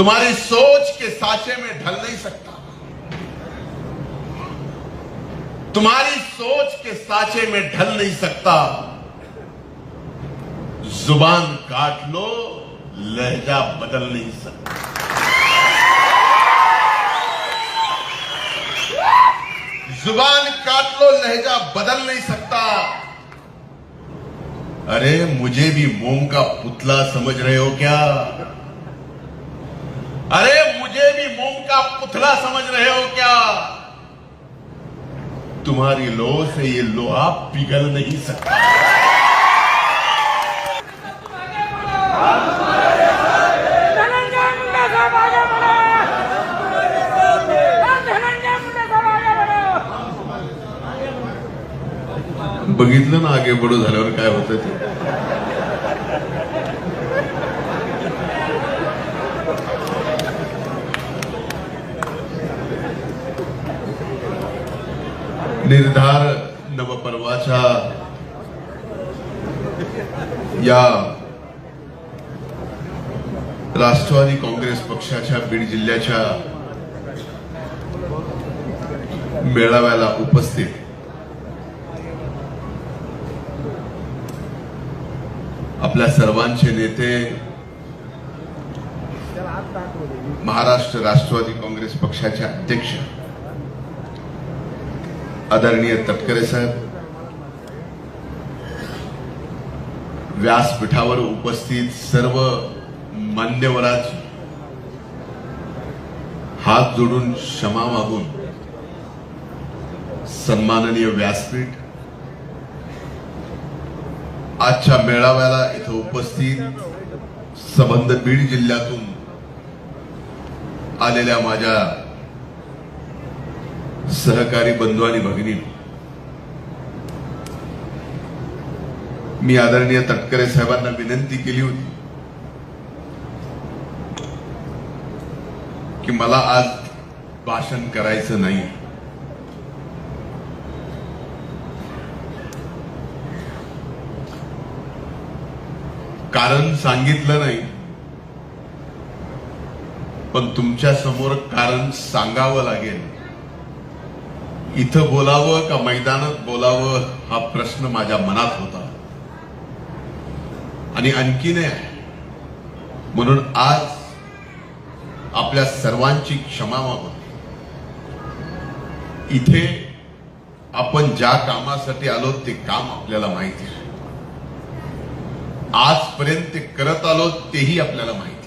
तुम्हारी सोच के साचे में ढल नहीं सकता। तुम्हारी सोच के साचे में ढल नहीं सकता। ज़ुबान काट लो, लहजा बदल नहीं सकता। ज़ुबान काट लो, लहजा बदल नहीं सकता। अरे, मुझे भी मोम का पुतला समझ रहे हो क्या अरे मुझे भी मोम का पुतला समझ रहे हो क्या? तुम्हारी लो से ये लोहा पिघल नहीं सकता। बघितलं ना आगे बडो झाल्यावर काय होतं ते? निर्धार नवपर्वाच्या या राष्ट्रवादी काँग्रेस पक्षाच्या बीड जिल्ह्याच्या मेळाव्याला उपस्थित आपल्या सर्वांचे नेते महाराष्ट्र राष्ट्रवादी काँग्रेस पक्षाचे अध्यक्ष आदरणीय तटकरे साहेब व्यासपीठावर उपस्थित सर्व मान्यवराज हात जोडून क्षमा मागून सन्माननीय व्यासपीठ आजच्या मेळाव्याला इथं उपस्थित संबंध बीड जिल्ह्यातून आलेल्या माझ्या सहकारी बंधू आणि भगिनी. मी आदरणीय तटकरे साहेबांना विनंती केली होती की मला आज भाषण करायचं नाही. कारण सांगितलं नाही पण तुमच्यासमोर कारण सांगावं लागेल. इथं बोलावं का मैदानात बोलावं हा प्रश्न माझ्या मनात होता. आणि आणखी नाही आहे. म्हणून आज आपल्या सर्वांची क्षमा मागून इथे आपण ज्या कामासाठी आलो ते काम आपल्याला माहिती आहे. आजपर्यंत ते करत आलो तेही आपल्याला माहिती